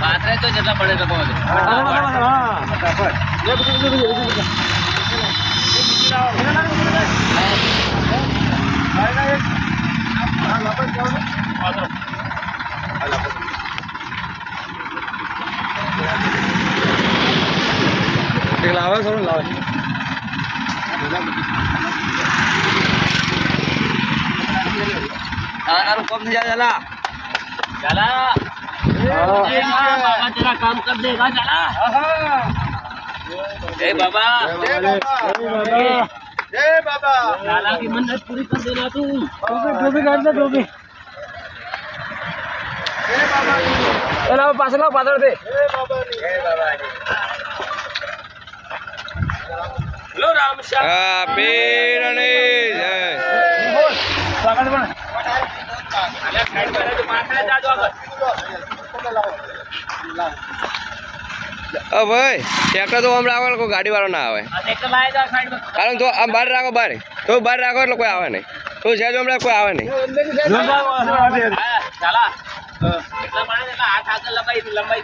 પાત્રે તો જેટલા પડે તો કહો છો. લાવે થોડું લાવે તારું કોમ થઈ જાય चला बाबा तेरा काम कर देगा चला बाबा लाला की मन्नत पूरी कर देना तू टोपी टोपी काट दे टोपी लाओ पास लाओ पास दे राम श्याम ભાઈ ટ્રેક્ટર તો આમ રાખો કોઈ ગાડી વાળો ના આવે આ ટ્રેક્ટર લાય જા સાઈડ પર કારણ તો આમ બહાર રાખો બહાર તો બહાર રાખો એટલે કોઈ આવે નહીં તો સહેજ હમણાં કોઈ આવે નહીં હા, ચાલા એટલા પાણી એટલા હાથ આગળ લંબાઈ લંબાઈ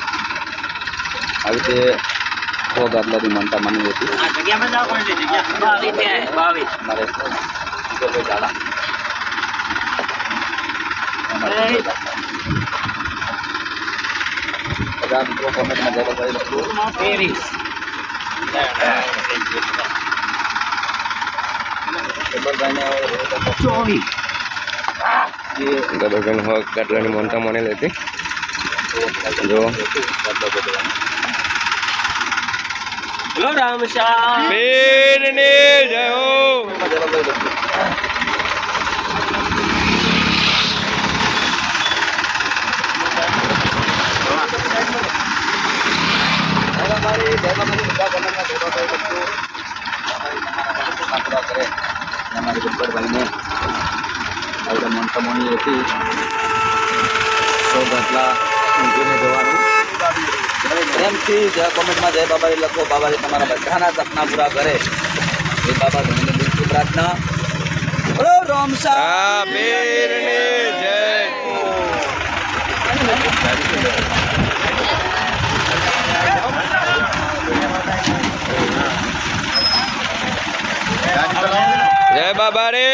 આવી રીતે સો ગાદલાની માનતા માની હતી. ઝાલા અમારે એ. બધા મિત્રો કોમેન્ટમાં ત્રેવીસ. ચોવીસ. જે હો ગાડલાની મોનતા મને હતી. જો. બોલો રામ શ્યામ પીરની જય હો જયબાબારી જયબાબાની બધા કોમેન્ટમાં જય બાબાઈ લખજો બાબાઈ તમારા માટે સાંભળવા કરે. અને અમારી ગબ્બરભાઈને આવી માનતા માની હતી. સો ગાદલા ઊંઘીને જવાનું. પ્રેમથી જય કોમેન્ટમાં જય બાબારી લખો બાબાજી તમારા બધાના સપના પૂરા કરે એ બાબા ધણીની દિલથી પ્રાર્થના બોલો રામ હા પીરની જય જય બાબા રે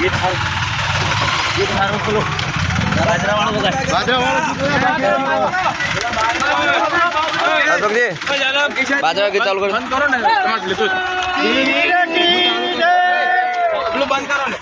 ગીત હારું ગીત પેલું બાજરાવાળું. અશોકજી બાજરા ગીત ચાલુ કરો બંધ કરો ને. પેલું બંધ કરો ને